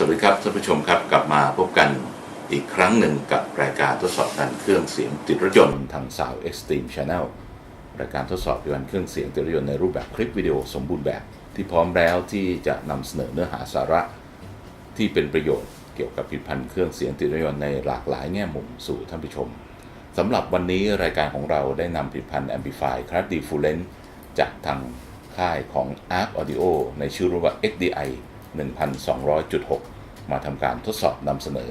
สวัสดีครับท่านผู้ชมครับกลับมาพบกันอีกครั้งหนึ่งกับรายการทดสอบการเครื่องเสียงติดรถยนต์ทางสาว Extreme Channel รายการทดสอบการเครื่องเสียงติดรถยนต์ในรูปแบบคลิปวิดีโอสมบูรณ์แบบ ที่พร้อมแล้วที่จะนำเสนอเนื้อหาสาระที่เป็นประโยชน์เกี่ยวกับผลิตภัณฑ์เครื่องเสียงติดรถยนต์ในหลากหลายแง่มุมสู่ท่านผู้ชมสำหรับวันนี้รายการของเราได้นำผลิตภัณฑ์ Amplify คลาสดีฟูเลนจากทางค่ายของ Arc Audio ในชื่อรุ่นว่า XDI 1,200.6 มาทำการทดสอบนำเสนอ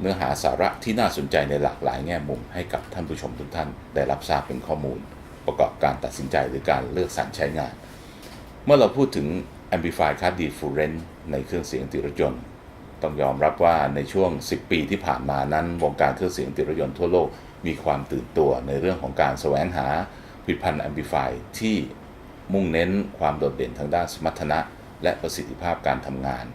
เนื้อหาสาระที่น่าสนใจในหลากหลายแง่มุมให้กับท่านผู้ชมทุกท่านได้รับทราบเป็นข้อมูล ประกอบการตัดสินใจหรือการเลือกสรรใช้งาน เมื่อเราพูดถึง Amplify Card Different ในเครื่องเสียงติดรถยนต์ต้องยอมรับว่าในช่วง 10 ปีที่ผ่านมานั้น วงการเครื่องเสียงติดรถยนต์ทั่วโลกมีความตื่นตัวในเรื่องของการแสวงหาผลิตภัณฑ์ Amplify ที่มุ่งเน้นความโดดเด่นทางด้านสมรรถนะ และประสิทธิภาพการทำงาน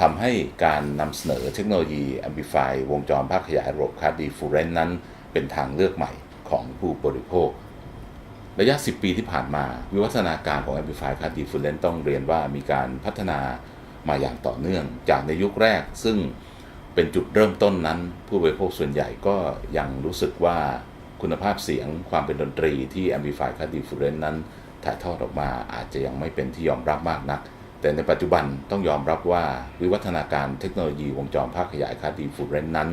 ทำให้การนำเสนอเทคโนโลยี Amplify วงจรภาคขยายระบบคาร์ดีฟูเรนนั้น เป็นทางเลือกใหม่ของผู้บริโภค ระยะ 10 ปีที่ผ่านมา วิวัฒนาการของ Amplify Card Different ต้องเรียนว่ามีการพัฒนามาอย่างต่อเนื่อง จากในยุคแรกซึ่งเป็นจุดเริ่มต้นนั้น ผู้บริโภคส่วนใหญ่ก็ยังรู้สึกว่าคุณภาพเสียงความเป็นดนตรีที่ Amplify Card Different นั้นถ่ายทอดออกมาอาจจะยังไม่เป็นที่ยอมรับมากนัก แต่ในปัจจุบันต้องยอมรับว่าวิวัฒนาการเทคโนโลยีวงจรภาคขยายคาดีฟูเรนนั้น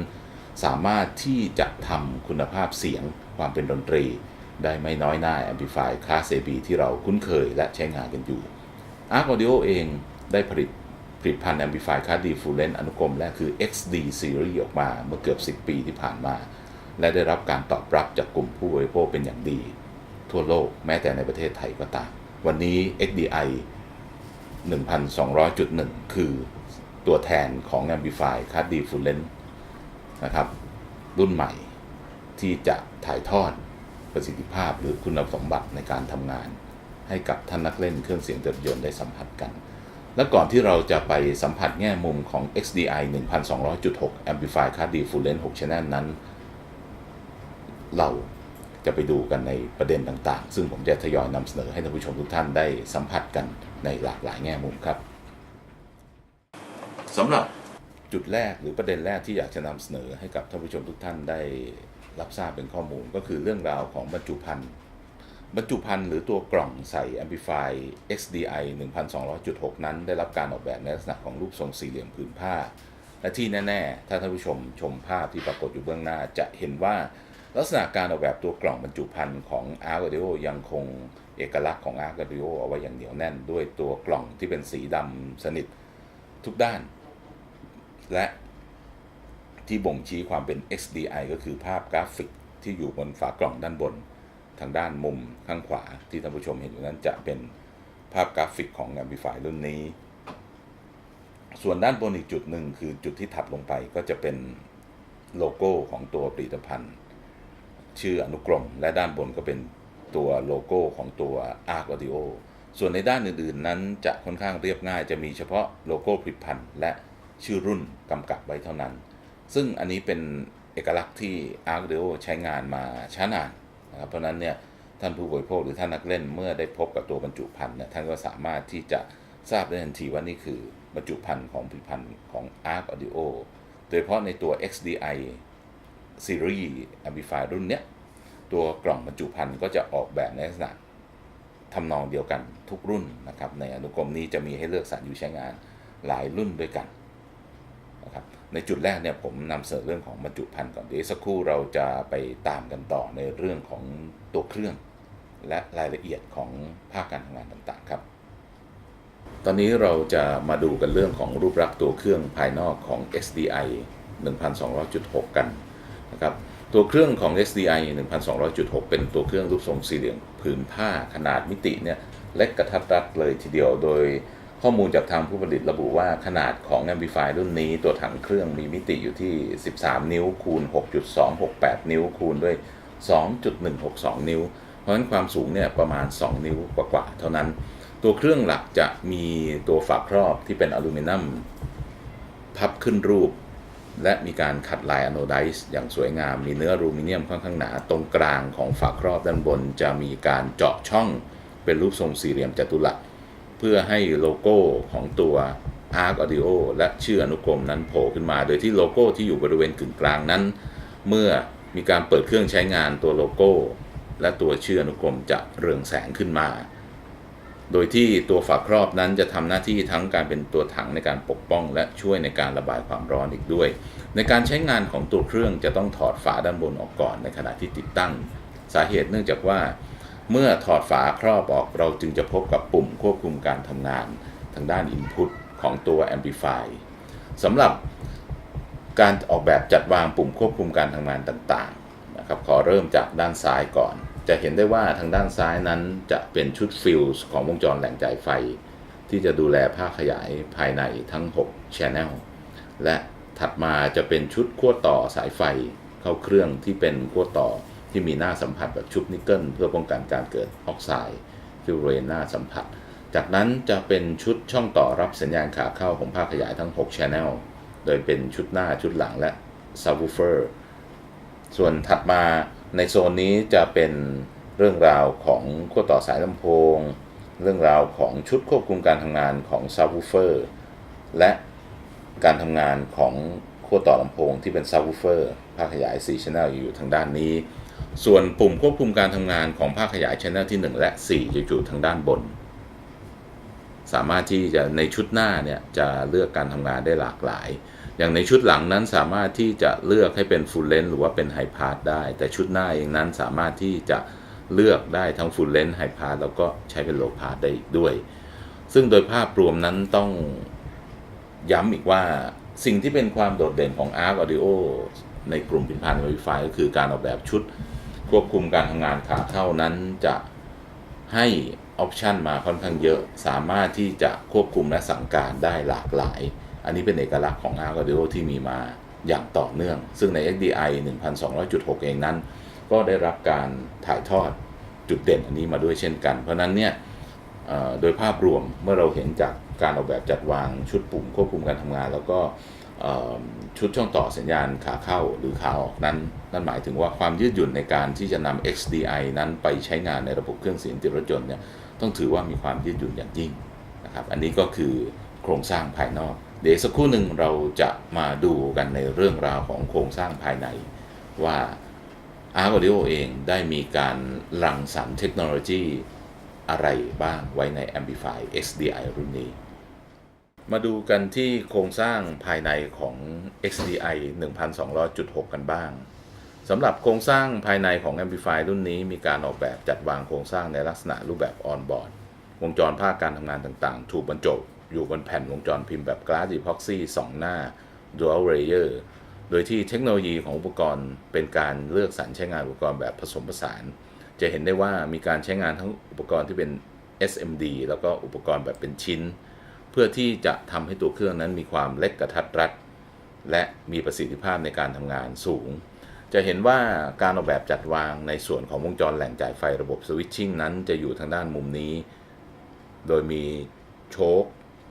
สามารถที่จะทำคุณภาพเสียงความเป็นดนตรี ได้ไม่น้อยหน้า Amplify Class AB ที่เราคุ้นเคยและใช้งานกันอยู่ Arc Audio เองได้ผลิตผลิตภัณฑ์ Amplify Class D Full Length อนุกรมแรกคือ XD Series ออกมาเมื่อเกือบ 10 ปีที่ผ่านมา และได้รับการตอบรับจากกลุ่มผู้บริโภคเป็นอย่างดี ทั่วโลกแม้แต่ในประเทศไทยก็ตามวันนี้ XDI 1,200.1 คือตัวแทนของ Amplify Class D Full Length นะครับ รุ่นใหม่ที่จะถ่ายทอดประสิทธิภาพหรือคุณสมบัติในการทำงาน ให้กับท่านนักเล่นเครื่องเสียงรถยนต์ได้สัมผัสกัน และก่อนที่เราจะไปสัมผัสแง่มุมของ XDI 1,200.6 Amplify Card D Full Length 6 Channel นั้น เรา จะไปดูกันในประเด็นต่างๆ ซึ่งผมจะทยอยนำเสนอให้ท่านผู้ชมทุกท่านได้สัมผัสกันในหลากหลายแง่มุมครับสำหรับจุดแรกหรือประเด็นแรกที่อยากจะนำเสนอให้กับท่านผู้ชมทุกท่านได้รับทราบเป็นข้อมูลก็คือเรื่องราวของบรรจุภัณฑ์บรรจุภัณฑ์หรือตัวกล่องใส่ Amplify XDI 1,200.6 นั้น ได้รับการออกแบบในลักษณะของรูปทรงสี่เหลี่ยมผืนผ้า และที่แน่ ๆ ถ้าท่านผู้ชมชมภาพที่ปรากฏอยู่เบื้องหน้าจะเห็นว่า ลักษณะการออกแบบตัวกล่องบรรจุภัณฑ์ของ Arc a d i o ยังคงเอกลักษณ์ของ Arc a d i o เอาไว้อย่างเหนียวแน่น ด้วยตัวกล่องที่เป็นสีดำสนิททุกด้าน และที่บ่งชี้ความเป็น XDI ก็คือภาพกราฟิกที่อยู่บนฝากล่องด้านบน ทางด้านมุมข้างขวาที่ท่านผู้ชมเห็นอยู่นั้นจะเป็นภาพกราฟิกของ Amplify รุ่นนี้ ส่วนด้านบนอีกจุดหนึ่งคือจุดที่ถัดลงไปก็จะเป็นโลโก้ของตัวผลิตภัณฑ์ ชื่ออนุกรม และด้านบนก็เป็นตัวโลโก้ของตัว Arc Audio ส่วนในด้านอื่นๆนั้นจะค่อนข้างเรียบง่าย จะมีเฉพาะโลโก้ผลิตภัณฑ์และชื่อรุ่นกำกับไว้เท่านั้น ซึ่งอันนี้เป็นเอกลักษณ์ที่ Arc Audio ใช้งานมาช้านานนะครับเพราะนั้นเนี่ยท่านผู้บริโภคหรือท่านนักเล่นเมื่อได้พบกับตัวบรรจุภัณฑ์เนี่ยท่านก็สามารถที่จะทราบได้ทันทีว่านี่คือบรรจุภัณฑ์ของผลิตภัณฑ์ของ Arc Audio โดยเฉพาะในตัว XDI Series Amplify รุ่นเนี้ย ตัวกล่องบรรจุภัณฑ์ก็จะออกแบบในลักษณะทำนองเดียวกันทุกรุ่นนะครับ ในอนุกรมนี้จะมีให้เลือกสรรอยู่ใช้งานหลายรุ่นด้วยกันนะครับในจุดแรกเนี่ยผมนำเสนอเรื่องของบรรจุภัณฑ์ก่อนเดี๋ยวสักครู่เราจะไปตามกันต่อในเรื่องของตัวเครื่อง และรายละเอียดของภาคการทำงานต่างๆครับ ตอนนี้เราจะมาดูกันเรื่องของรูปลักษณ์ตัวเครื่องภายนอกของ SDI 1,200.6 กัน นะครับตัวเครื่องของ SDI 1,200.6 เป็นตัวเครื่องรูปทรงสี่เหลี่ยมผืนผ้าขนาดมิติเนี่ยเล็กกระทัดรัดเลยทีเดียว โดยข้อมูลจากทางผู้ผลิตระบุว่าขนาดของ Amplify รุ่นนี้ ตัวถังเครื่องมีมิติอยู่ที่ 13 นิ้วคูณ 6.268 นิ้วคูณด้วย 2.162 นิ้ว เพราะฉะนั้นความสูงเนี่ยประมาณ 2 นิ้วกว่าๆเท่านั้น ตัวเครื่องหลักจะมีตัวฝาครอบที่เป็นอลูมิเนียมพับขึ้นรูป และมีการขัดลายอะโนไดซ์อย่างสวยงาม มีเนื้ออลูมิเนียมค่อนข้างหนา ตรงกลางของฝาครอบด้านบน จะมีการเจาะช่องเป็นรูปทรงสี่เหลี่ยมจัตุรัสพพื่อให้โลโก้ของตัว Arc Audio และชื่ออนุกรมนั้นโผล่ขึ้นมา โดยที่โลโก้ที่อยู่บริเวณกึ่งกลางนั้น เมื่อมีการเปิดเครื่องใช้งานตัวโลโก้ และตัวชื่ออนุกรมจะเรืองแสงขึ้นมา โดยที่ตัวฝาครอบนั้นจะทำหน้าที่ทั้งการเป็นตัวถังในการปกป้อง และช่วยในการระบายความร้อนอีกด้วย ในการใช้งานของตัวเครื่องจะต้องถอดฝาด้านบนออกก่อนในขณะที่ติดตั้ง สาเหตุเนื่องจากว่า เมื่อถอดฝาครอบออกเราจึงจะพบกับปุ่มควบคุมการทำงานทางด้าน Input ของตัว Amplify สำหรับการออกแบบจัดวางปุ่มควบคุมการทำงานต่างๆนะครับขอเริ่มจากด้านซ้ายก่อน จะเห็นได้ว่าทางด้านซ้ายนั้นจะเป็นชุดฟิลส์ของวงจรแหล่งจ่ายไฟ ที่จะดูแลภาคขยายภายในทั้ง 6 Channel และถัดมาจะเป็นชุดขั้วต่อสายไฟเข้าเครื่องที่เป็นขั้วต่อที่มีหน้าสัมผัสแบบชุบนิกเกิลเพื่อป้องกันการเกิดออกไซด์ที่บริเวณหน้าสัมผัส จากนั้นจะเป็นชุดช่องต่อรับสัญญาณขาเข้าของภาคขยายทั้ง 6 Channel โดยเป็นชุดหน้าชุดหลังและ Subwoofer ส่วนถัดมา ในโซนนี้จะเป็นเรื่องราวของขั้วต่อสายลำโพง เรื่องราวของชุดควบคุมการทำงานของซาวูเฟอร์และการทำงานของขั้วต่อลำโพงที่เป็นซาวูเฟอร์ภาคขยาย4 Channel อยู่ทางด้านนี้ ส่วนปุ่มควบคุมการทำงานของภาคขยาย Channel ที่ 1 และ 4 จะอยู่ทางด้านบน สามารถที่จะในชุดหน้าเนี่ยจะเลือกการทำงานได้หลากหลาย อย่างในชุดหลังนั้นสามารถที่จะเลือกให้เป็น full length หรือว่าเป็น high pass ได้ แต่ชุดหน้าเองนั้นสามารถที่จะเลือกได้ทั้ง full length high pass แล้วก็ใช้เป็น low pass ได้อีกด้วย ซึ่งโดยภาพรวมนั้นต้องย้ำอีกว่าสิ่งที่เป็นความโดดเด่นของ Arc Audio ในกลุ่มพินพานไวไฟก็คือการออกแบบชุด ควบคุมการทำงานขาเข้านั้นจะให้ ออปชันมาค่อนข้างเยอะ สามารถที่จะควบคุมและสั่งการได้หลากหลาย อันนี้เป็นเอกลักษณ์ของ Arc Audio ที่มีมาอย่างต่อเนื่อง ซึ่งใน XDI 1,200.6 เองนั้น ก็ได้รับการถ่ายทอดจุดเด่นอันนี้มาด้วยเช่นกัน เพราะนั้นเนี่ยโดยภาพรวมเมื่อเราเห็นจากการออกแบบจัดวางชุดปุ่มควบคุมการทำงาน แล้วก็ชุดช่องต่อสัญญาณขาเข้าหรือขาออกนั้น นั่นหมายถึงว่าความยืดหยุ่นในการที่จะนำ XDI นั้นไปใช้งานในระบบเครื่องเสียงติดรถยนต์เนี่ย ต้องถือว่ามีความยืดหยุ่นอย่างยิ่งนะครับอันนี้ก็คือโครงสร้างภายนอก เดี๋ยวสักครู่หนึ่งเราจะมาดูกันในเรื่องราวของโครงสร้างภายใน ว่า Arc Audio เองได้มีการรังสรรค์เทคโนโลยีอะไรบ้างไว้ใน Amplify XDI รุ่นนี้ มาดูกันที่โครงสร้างภายในของ XDI 1,200.6 กันบ้าง สำหรับโครงสร้างภายในของ Amplify รุ่นนี้มีการออกแบบจัดวางโครงสร้างในลักษณะรูปแบบ on-board วงจรภาคการทำงานต่างๆ ถูกบรรจบอยู่บนแผ่นวงจรพิมพ์แบบ Glass Epoxy 2หน้า Dual Layer โดยที่เทคโนโลยีของอุปกรณ์เป็นการเลือกสรรใช้งานอุปกรณ์แบบผสมผสาน จะเห็นได้ว่ามีการใช้งานทั้งอุปกรณ์ที่เป็น SMD แล้วก็อุปกรณ์แบบเป็นชิ้น เพื่อที่จะทำให้ตัวเครื่องนั้นมีความเล็กกระทัดรัด และมีประสิทธิภาพในการทำงานสูง จะเห็นว่าการออกแบบจัดวางในส่วนของวงจรแหล่งจ่ายไฟระบบสวิตชิ่งนั้นจะอยู่ทางด้านมุมนี้ โดยมีโชค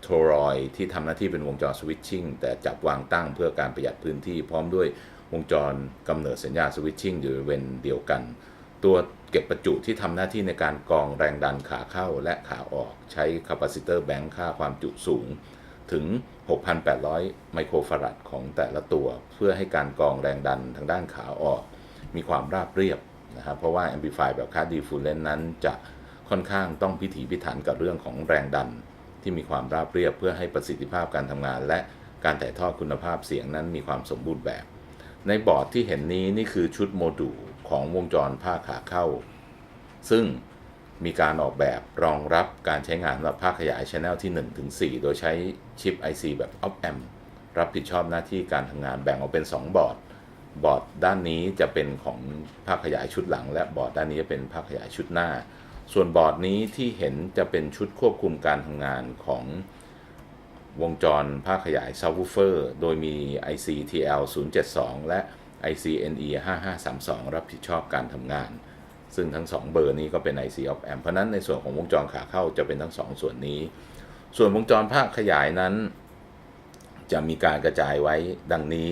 โทรอยที่ทำหน้าที่เป็นวงจรสวิตชิ่งแต่จับวางตั้งเพื่อการประหยัดพื้นที่พร้อมด้วยวงจรกำเนิดสัญญาณสวิตชิ่งอยู่บริเวณเดียวกัน ตัวเก็บประจุที่ทำหน้าที่ในการกรองแรงดันขาเข้าและขาออก ใช้คาปาซิเตอร์แบงค์ค่าความจุสูง ถึง 6,800 ไมโครฟารัดของแต่ละตัว เพื่อให้การกรองแรงดันทางด้านขาออก มีความราบเรียบนะครับเพราะว่า Amplify แบบคาร์ดีฟูลเลนนั้นจะค่อนข้างต้องพิถีพิถันกับเรื่องของแรงดันที่มีความราบเรียบ เพื่อให้ประสิทธิภาพการทำงาน และการถ่ายทอดคุณภาพเสียงนั้นมีความสมบูรณ์แบบ ในบอร์ดที่เห็นนี้นี่คือชุดโมดูลของวงจรภาคขาเข้า ซึ่ง มีการออกแบบรองรับการใช้งานสำหรับภาคขยาย Channel ที่1ถึง4โดยใช้ชิป IC แบบ Op Amp รับผิดชอบหน้าที่การทำงานแบ่งออกเป็น 2 บอร์ด บอร์ดด้านนี้จะเป็นของภาคขยายชุดหลัง และบอร์ดด้านนี้จะเป็นภาคขยายชุดหน้า ส่วนบอร์ดนี้ที่เห็นจะเป็นชุดควบคุมการทำงานของวงจรภาคขยาย Subwoofer โดยมี IC TL 072 และ IC NE 5532 รับผิดชอบการทำงาน ซึ่งทั้ง 2 เบอร์นี้ก็เป็น IC of amp เพราะนั้นในส่วนของวงจรขาเข้าจะเป็นทั้ง 2 ส่วนนี้ ส่วนวงจรภาคขยายนั้น จะมีการกระจายไว้ดังนี้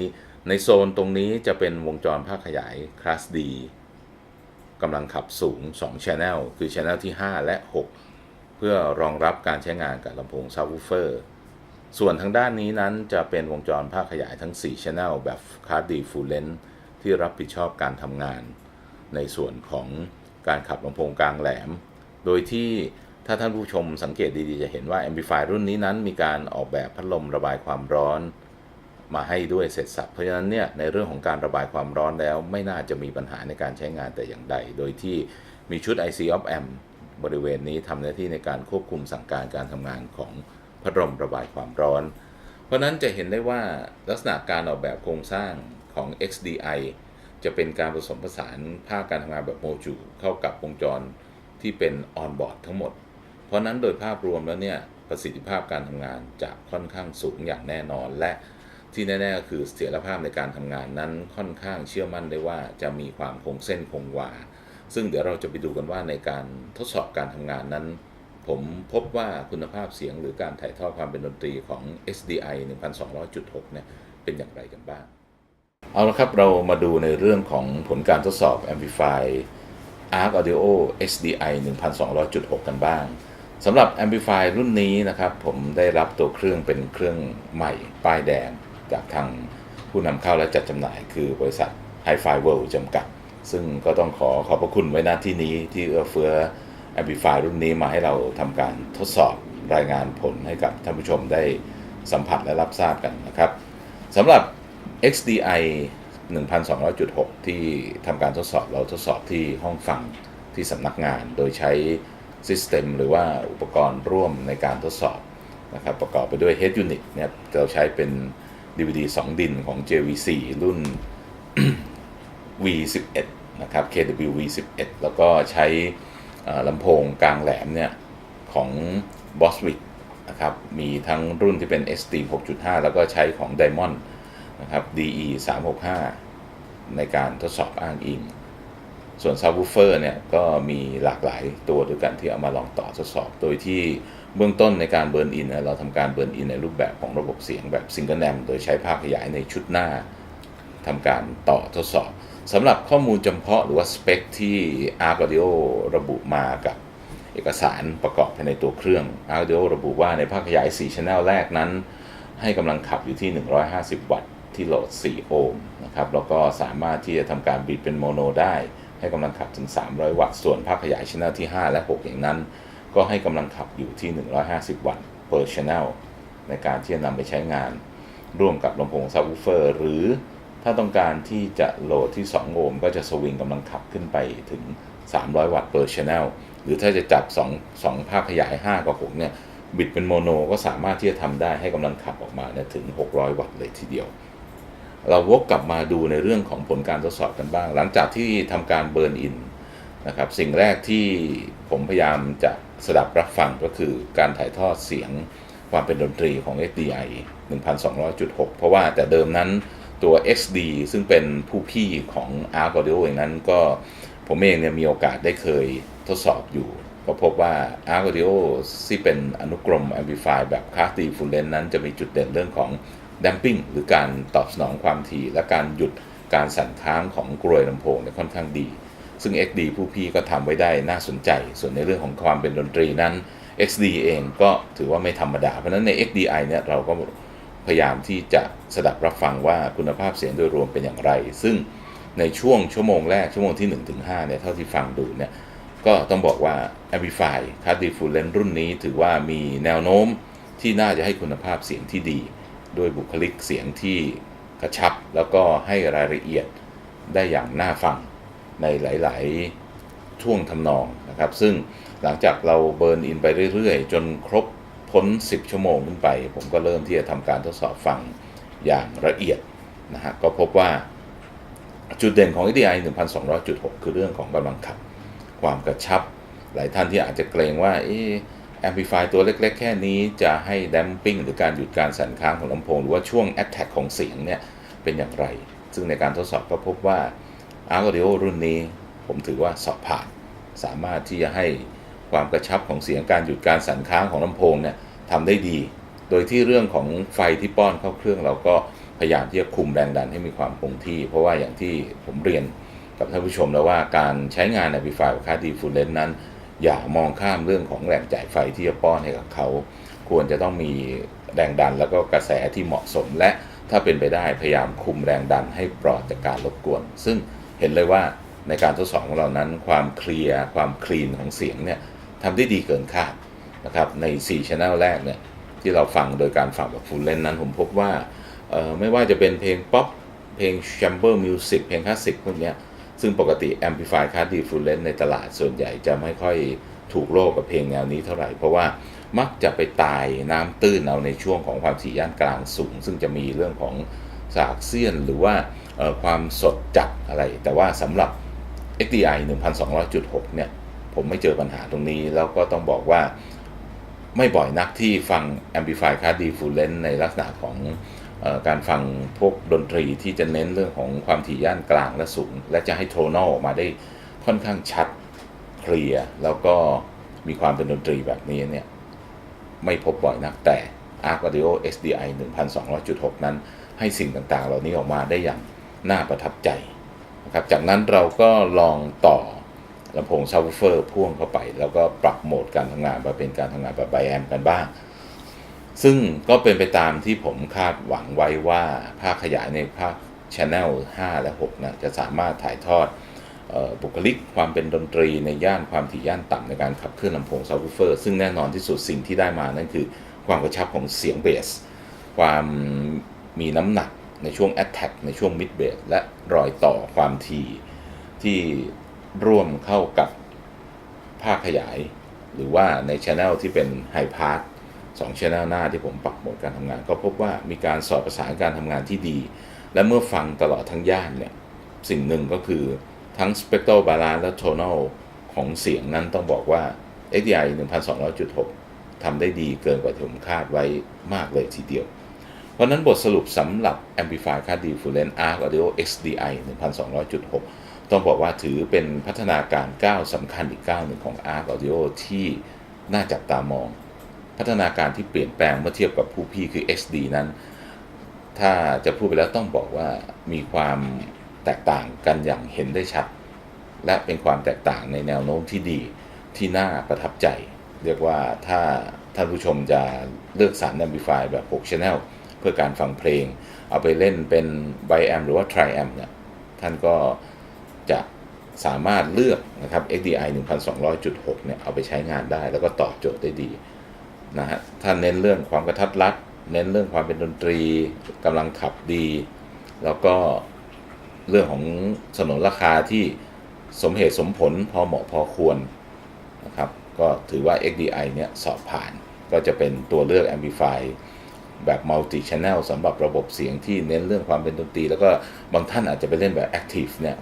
ในโซนตรงนี้จะเป็นวงจรภาคขยายคลาส D กำลังขับสูง 2 Channel คือ Channel ที่ 5 และ 6 เพื่อรองรับการใช้งานกับลำโพงซับวูเฟอร์ส่วนทางด้านนี้นั้นจะเป็นวงจรภาคขยายทั้ง 4 Channel แบบคาร์ดีฟูลเลนที่รับผิดชอบการทำงาน ในส่วนของการขับลำโพงกลางแหลม โดยที่ถ้าท่านผู้ชมสังเกตดีๆ จะเห็นว่า Amplifier รุ่นนี้นั้นมีการออกแบบพัดลมระบายความร้อนมาให้ด้วยเสร็จสับ เพราะฉะนั้นเนี่ยในเรื่องของการระบายความร้อนแล้ว ไม่น่าจะมีปัญหาในการใช้งานแต่อย่างใด โดยที่มีชุด IC op amp บริเวณนี้ทำหน้าที่ในการควบคุมสั่งการการทำงานของพัดลมระบายความร้อน เพราะนั้นจะเห็นได้ว่าลักษณะการออกแบบโครงสร้างของ XDI จะเป็นการผสมผสานภาคการทำงานแบบโมจูเข้ากับวงจรที่เป็นออนบอร์ดทั้งหมด เพราะฉะนั้นโดยภาพรวมแล้วเนี่ยประสิทธิภาพการทำงานจะค่อนข้างสูงอย่างแน่นอน และที่แน่ๆก็คือเสถียรภาพในการทำงานนั้นค่อนข้างเชื่อมั่นได้ว่าจะมีความคงเส้นคงวา ซึ่งเดี๋ยวเราจะไปดูกันว่าในการทดสอบการทำงานนั้น ผมพบว่าคุณภาพเสียงหรือการถ่ายทอดความเป็นดนตรีของ SDI 1200.6 เนี่ยเป็นอย่างไรกันบ้าง เอาละครับเรามาดูในเรื่องของผลการทดสอบ Amplify Arc Audio SDI 1200.6 กันบ้างสำหรับ Amplify รุ่นนี้นะครับ ผมได้รับตัวเครื่องเป็นเครื่องใหม่ป้ายแดง จากทางผู้นำเข้าและจัดจำหน่าย คือบริษัท Hi-Fi World จำกัด ซึ่งก็ต้องขอขอบพระคุณไว้ณที่นี้ที่เอื้อเฟื้อ Amplify รุ่นนี้มาให้เราทำการทดสอบรายงานผลให้กับท่านผู้ชมได้สัมผัสและรับทราบกันนะครับสำหรับ XDI 1200.6 ที่ทำการทดสอบเราทดสอบที่ห้องฟังที่สำนักงาน โดยใช้ System หรือว่าอุปกรณ์ร่วมในการทดสอบนะครับประกอบไปด้วย Head Unit เนี่ยเราใช้เป็น DVD 2 ดินของ JVC รุ่น V11 นะครับ KW V11 แล้วก็ใช้ลำโพงกลางแหลมเนี่ยของ Boswick นะครับ มีทั้งรุ่นที่เป็น ST 6.5 แล้วก็ใช้ของ Diamond นะครับ DE 365 ในการทดสอบอ้างอิง ส่วน Subwoofer เนี่ยก็มีหลากหลายตัวด้วยกันที่เอามาลองต่อทดสอบ โดยที่เบื้องต้นในการเบิร์นอินเราทำการเบิร์นอินในรูปแบบของระบบเสียงแบบซิงเกิลแ m โดยใช้ภาคขยายในชุดหน้าทำการต่อทดสอบสำหรับข้อมูลจำเพาะหรือว่าสเปคที่ Arc Audio ระบุมากับเอกสารประกอบภายในตัวเครื่อง Arc Audio ระบุว่าในภาคขยาย 4 Channel แรกนั้น ให้กำลังขับอยู่ที่ 150 วัตต์ ที่โหลด 4 โอห์มนะครับแล้วก็สามารถที่จะทำการบีดเป็นโมโนได้ให้กำลังขับถึง 300 วัตต์ ส่วนภาคขยาย Channel ที่ 5 และ 6 อย่างนั้น ก็ให้กำลังขับอยู่ที่ 150 วัตต์ per channel ในการที่จะนำไปใช้งาน ร่วมกับลำโพงซับวูเฟอร์หรือถ้าต้องการที่จะโหลดที่ 2 โอห์มก็จะสวิงกำลังขับขึ้นไปถึง 300 วัตต์ per channel หรือถ้าจะจับ 2 2 ภาคขยาย 5 กับ 6 เนี่ย บิดเป็นโมโนก็สามารถที่จะทำได้ให้กำลังขับออกมาเนี่ยถึง 600 วัตต์เลยทีเดียว เราวกกลับมาดูในเรื่องของผลการทดสอบกันบ้าง หลังจากที่ทำการเบิร์นอินนะครับสิ่งแรกที่ผมพยายามจะสดับรับฟังก็คือการถ่ายทอดเสียงความเป็นดนตรีของ SDI 1200.6 เพราะว่าแต่เดิมนั้นตัว XD ซึ่งเป็นผู้พี่ของ Arc Audio เองนั้นก็ผมเองเนี่ยมีโอกาสได้เคยทดสอบอยู่ ก็พบว่า Arc Audio ที่เป็นอนุกรม Amplify แบบ Class D Full Length นั้นจะมีจุดเด่นเรื่องของ damping หรือการตอบสนองความถี่ และการหยุดการสั่นค้างของกรวยลำโพงเนี่ยค่อนข้างดี ซึ่ง XD ผู้พี่ก็ทำไว้ได้น่าสนใจ ส่วนในเรื่องของความเป็นดนตรีนั้น XD เองก็ถือว่าไม่ธรรมดา เพราะนั้นใน XDI เนี่ยเราก็พยายามที่จะสดับรับฟังว่าคุณภาพเสียงโดยรวมเป็นอย่างไร ซึ่งในช่วงชั่วโมงแรก ชั่วโมงที่ 1-5เนี่ยเท่าที่ฟังดูเนี่ยก็ต้องบอกว่า Amplify c a r d i f u l l e n รุ่นนี้ถือว่ามีแนวโน้มที่น่าจะให้คุณภาพเสียงที่ดี ด้วยบุคลิกเสียงที่กระชับ แล้วก็ให้รายละเอียดได้อย่างน่าฟังในหลาย ๆ ช่วงทำนองนะครับ ซึ่งหลังจากเราเบิร์นอินไปเรื่อย ๆ จนครบพ้น 10 ชั่วโมงขึ้นไป ผมก็เริ่มที่จะทำการทดสอบฟังอย่างละเอียดนะฮะก็พบว่าจุดเด่นของ ADI 1200.6 คือเรื่องของกำลังขับ ความกระชับ หลายท่านที่อาจจะเกรงว่าเอ แอมพลิฟายตัวเล็กๆ แค่นี้จะให้ด a มปิ้งหรือการหยุดการสั่นค้างของลำโพง หรือว่าช่วง Attack ของเสียงเนี่ยเป็นอย่างไร ซึ่งในการทดสอบก็พบว่า Arc Audio รุ่นนี้ ผมถือว่าสอบผ่าน สามารถที่จะให้ความกระชับของเสียงการหยุดการสั่นค้างของลำโพงเนี่ยทำได้ดี โดยที่เรื่องของไฟที่ป้อนเข้าเครื่องเราก็พยายามที่จะคุมแรงดันให้มีความคงที่ เพราะว่าอย่างที่ผมเรียนกับท่านผู้ชมแล้วว่าการใช้งาน Amplify กับค่าดีฟูลเลนนั้น อย่ามองข้ามเรื่องของแรงจ่ายไฟที่จะป้อนให้กับเขา ควรจะต้องมีแรงดันแล้วก็กระแสที่เหมาะสม และถ้าเป็นไปได้พยายามคุมแรงดันให้ปลอดจากการรบกวน ซึ่งเห็นเลยว่าในการทดสอบของเรานั้น ความเคลียร์ความคลีนของเสียงเนี่ยทำได้ดีเกินคาดนะครับใน 4 Channel แรกเนี่ยที่เราฟังโดยการฟังแบบฟูลเลนนั้นผมพบว่าไม่ว่าจะเป็นเพลงป๊อปเพลง chamber music เพลงคลาสสิกพวกเนี้ย ซึ่งปกติ Amplify Card Difference ในตลาดส่วนใหญ่จะไม่ค่อยถูกโลกกับเพลงแนวนี้เท่าไหร่ เพราะว่ามักจะไปตายน้ำตื้นเอาในช่วงของความถี่ย่านกลางสูง ซึ่งจะมีเรื่องของสากเซียนหรือว่าความสดจัดอะไร แต่ว่าสำหรับ XDI 1,200.6 เนี่ย ผมไม่เจอปัญหาตรงนี้ แล้วก็ต้องบอกว่าไม่บ่อยนักที่ฟัง Amplify Card Difference ในลักษณะของ การฟังพวกดนตรีที่จะเน้นเรื่องของความถี่ย่านกลางและสูง และจะให้โทนอลออกมาได้ค่อนข้างชัดเคลียร์แล้วก็มีความเป็นดนตรีแบบนี้เนี่ย ไม่พบบ่อยนักแต่ Arc Audio SDI 1,200.6 นั้น ให้สิ่งต่างๆ เหล่านี้ออกมาได้อย่างน่าประทับใจนะครับจากนั้นเราก็ลองต่อลำโพงซับวูเฟอร์พ่วงเข้าไป แล้วก็ปรับโหมดการทำงานมาเป็นการทำงานแบบไบแอมกันบ้าง ซึ่งก็เป็นไปตามที่ผมคาดหวังไว้ว่าภาคขยายในภาคช ANNEL 5 และ 6 นะ จะสามารถถ่ายทอดบุคลิกความเป็นดนตรีในย่านความถี่ย่านต่ำในการขับเคลื่อนลำโพงซาวูเฟอร์ ซึ่งแน่นอนที่สุดสิ่งที่ได้มานั่นคือความกระชับของเสียงเบส ความมีน้ำหนักในช่วงแอตแทกในช่วงมิดเบสและรอยต่อความถี่ที่ร่วมเข้ากับภาคขยาย หรือว่าในช ANNEL ที่เป็นไฮพาร์ท 2ช่องหน้าที่ผมปรับหมดการทำงาน ก็พบว่ามีการสอบประสานการทำงานที่ดี และเมื่อฟังตลอดทั้งย่านเนี่ยสิ่งหนึ่งก็คือทั้ง Spectral Balance และ Tonal ของเสียงนั้นต้องบอกว่า XDI 1200.6ทำได้ดีเกินกว่าที่ผมคาดไว้มากเลยทีเดียว เพราะนั้นบทสรุปสำหรับ Amplify ค่า Different Arc Audio XDI 1200.6 ต้องบอกว่าถือเป็นพัฒนาการก้าวสำคัญอีกก้าวหนึ่งของ Arc Audio ที่น่าจับตามอง พัฒนาการที่เปลี่ยนแปลงเมื่อเทียบกับผู้พี่คือ XD นั้น ถ้าจะพูดไปแล้วต้องบอกว่ามีความแตกต่างกันอย่างเห็นได้ชัด และเป็นความแตกต่างในแนวโน้มที่ดีที่น่าประทับใจ เรียกว่าถ้าท่านผู้ชมจะเลือกสรร Amplify แบบ 6 Channel เพื่อการฟังเพลง เอาไปเล่นเป็น b i Amp หรือว่า Tri Amp เนี่ยท่านก็จะสามารถเลือกนะครับ XDI 1,200.6 เนี่ย เอาไปใช้งานได้แล้วก็ตอบโจทย์ได้ดี นะฮะถ้าเน้นเรื่องความกระทัดรัด เน้นเรื่องความเป็นดนตรีกำลังขับดี แล้วก็เรื่องของสนนราคาที่สมเหตุสมผลพอเหมาะพอควรนะครับ ก็ถือว่า XDI เนี่ยสอบผ่านก็จะเป็นตัวเลือก Amplify แบบ Multi Channel สำหรับระบบเสียงที่เน้นเรื่องความเป็นดนตรี แล้วก็บางท่านอาจจะไปเล่นแบบ Active เนี่ย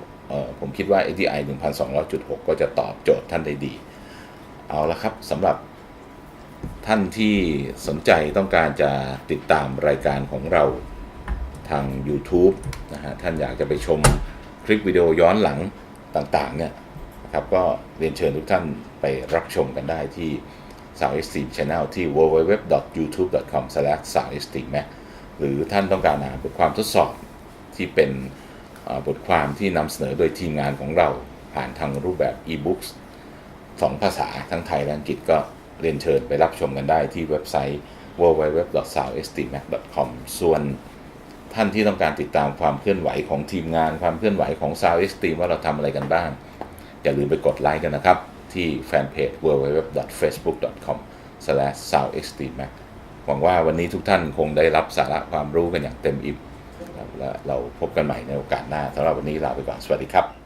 ผมคิดว่า XDI 1,200.6 ก็จะตอบโจทย์ท่านได้ดี เอาละครับสำหรับ ท่านที่สนใจต้องการจะติดตามรายการของเราทาง YouTube นะฮะท่านอยากจะไปชมคลิปวิดีโอย้อนหลังต่างๆเนี่ยนะครับก็เรียนเชิญทุกท่านไปรับชมกันได้ที่ Sound Esteem Channel ที่ www.youtube.com/soundesteem หรือท่านต้องการหาบทความทดสอบที่เป็นบทความที่นำเสนอโดยทีมงานของเราผ่านทางรูปแบบ e-books สองภาษาทั้งไทยและอังกฤษก็ เรียนเชิญไปรับชมกันได้ที่เว็บไซต์ www.soundesteem.com ส่วนท่านที่ต้องการติดตามความเคลื่อนไหวของทีมงาน ความเคลื่อนไหวของ Sound Esteem ว่าเราทำอะไรกันบ้าง อย่าลืมไปกดไลค์กันนะครับ ที่แฟนเพจ www.facebook.com/soundextreme หวังว่าวันนี้ทุกท่านคงได้รับสาระความรู้กันอย่างเต็มอิ่มและเราพบกันใหม่ในโอกาสหน้าสำหรับวันนี้ลาไปก่อน สวัสดีครับ